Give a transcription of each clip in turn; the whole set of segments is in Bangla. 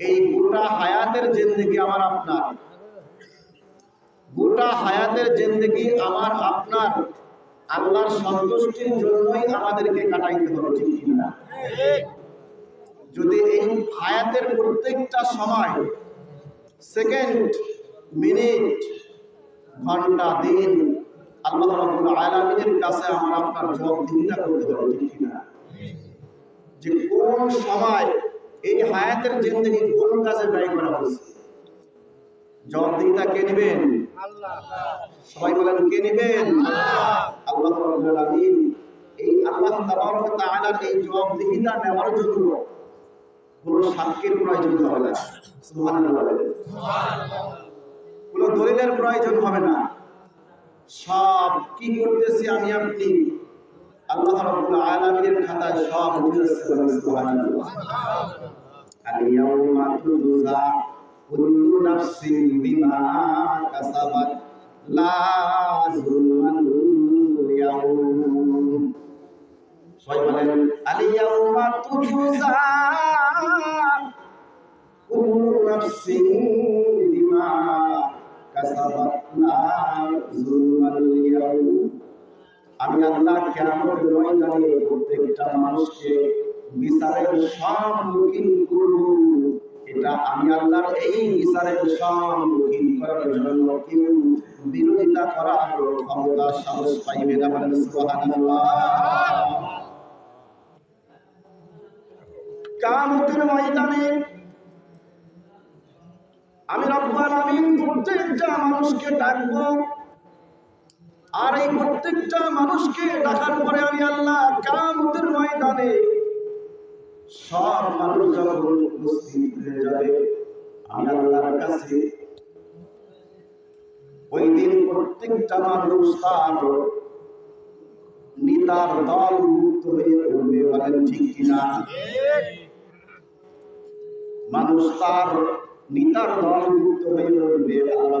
এই গোটা হায়াতের জিন্দেগি আমার আপনার। গোটা হায়াতের জিন্দেগি আমার আপনার। আল্লাহর সন্তুষ্টির জন্যই আমাদেরকে কাটাইতে হবে, ঠিক যদি এই হায়াতের প্রত্যেকটা সময় সেকেন্ড মিনিট ঘণ্টা, দিন আল্লাহ রাব্বুল কাছে আমরা আপনার জবাবদিহিতা করতে হবে ঠিক কিনা যে কোন সময় এই হায়াতের জিন্দগি কোন কাজে ব্যয় করা হয়েছে? জবাবদিহিতা কে নেবেন? সবাই বলেন, কে নেবেন? আল্লাহ এই আল্লাহ তাআলার এই নেওয়ার জন্য কোনো সাক্ষীর প্রয়োজন হবে না। কোনো দলিলের প্রয়োজন হবে না। সব কি করতেছি আমি আপনি? আল্লাহ রাব্বুল আলামিনের খাতায় সব মুখস্থ করে সুবহানাল্লাহ। আল ইয়াউমা তুজা কুল্লু নাফসিন বিমা কাসাবাত, লা যুলমাল ইয়াউম। সবাই বলেন, আল ইয়াউমা তুজা কুল্লু নাফসিন বিমা কাসাবাত, লা যুলমাল আমি আল্লাহ কেমন ময়দানে প্রত্যেকটা মানুষকে বিচারের সম্মুখীন করব। এটা আমি আল্লাহর এই বিচারের সম্মুখীন করার জন্য কেউ বিরোধিতা করার ক্ষমতা, সাহস পাইবে না বলেন সুবহানাল্লাহ। আমি প্রত্যেকটা মানুষকে ডাকবো। আর এই প্রত্যেকটা মানুষকে ডাকার পরে আমি আল্লাহ কামতের ময়দানে সব মানুষ যখন উপস্থিত হয়ে যাবে। আমি আল্লাহর কাছে ওই দিন প্রত্যেকটা মানুষ তার নিতার দল মুক্ত হয়ে উঠবে বলেন, ঠিক কিনা মানুষ তার নিতার দল মুক্ত হয়ে উঠবে আল্লাহ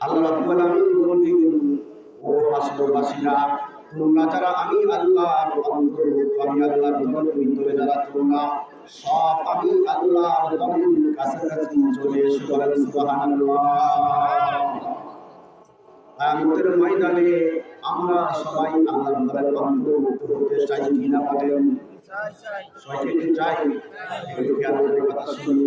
আল্লাহ ও হাসরবাসীরা তোমরা যারা আমি আল্লাহর আমি আল্লাহর ভিতরে যারা তোমরা সব আমি আল্লাহর কাছাকাছি চলে এসে বলেন সুবহানাল্লাহ। ময়দানে আমরা সবাই আল্লাহর দলের অন্তর্ভুক্ত হতে চাই কিনা বলেন? সবাইকে চাই। কথা শুনি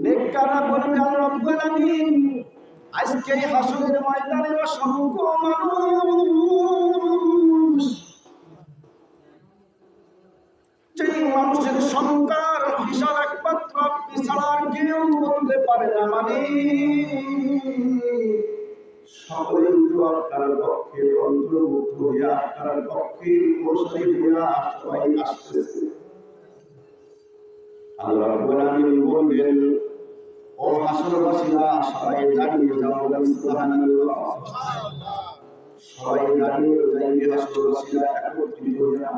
নেককারা বলবে আল্লাহ রাব্বুল আজকে এই হাসরের ময়দানে অসংখ্য মানুষ, যেই মানুষের সংখ্যার হিসাব একমাত্র আপনি ছাড়া কেউ বলতে পারে না মানে আল্লাহ বলবেন ও হাসরবাসীরা, সবাই দাঁড়িয়ে যাও সুবহানাল্লাহ সবাই দাঁড়িয়ে যাইবে হাসরবাসীরা, একত্রিত হইয়া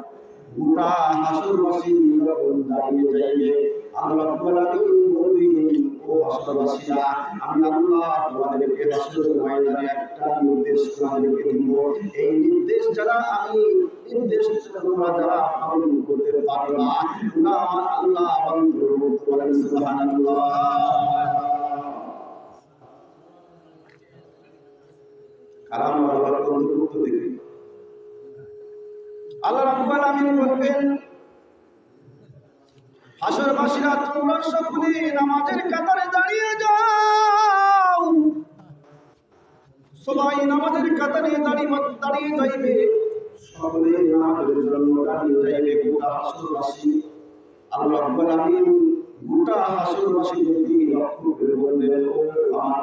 গোটা হাসরবাসী যখন দাঁড়িয়ে যাইবে। আল্লাহ রাব্বুল আলামিন বলবেন, ও হাসরবাসীরা, আমি আল্লাহ তোমাদেরকে হাসর ময়দানে একটা নির্দেশ তোমাদেরকে দিব। এই নির্দেশ যারা আমি, নির্দেশ তোমরা যারা পালন করতে পারবা না আমার আল্লাহ বলেন সুবহানাল্লাহ। আল্লাহ রাব্বুল সবাই নামাজের কাতারে দাঁড়িয়ে দাঁড়িয়ে যাইবে। সকলে নামাজের যাইবে, গোটা হাসরবাসী। আল্লাহ রাব্বুল আলামিন গোটা হাসরবাসী যদি লক্ষ্য করে বলবেন আমার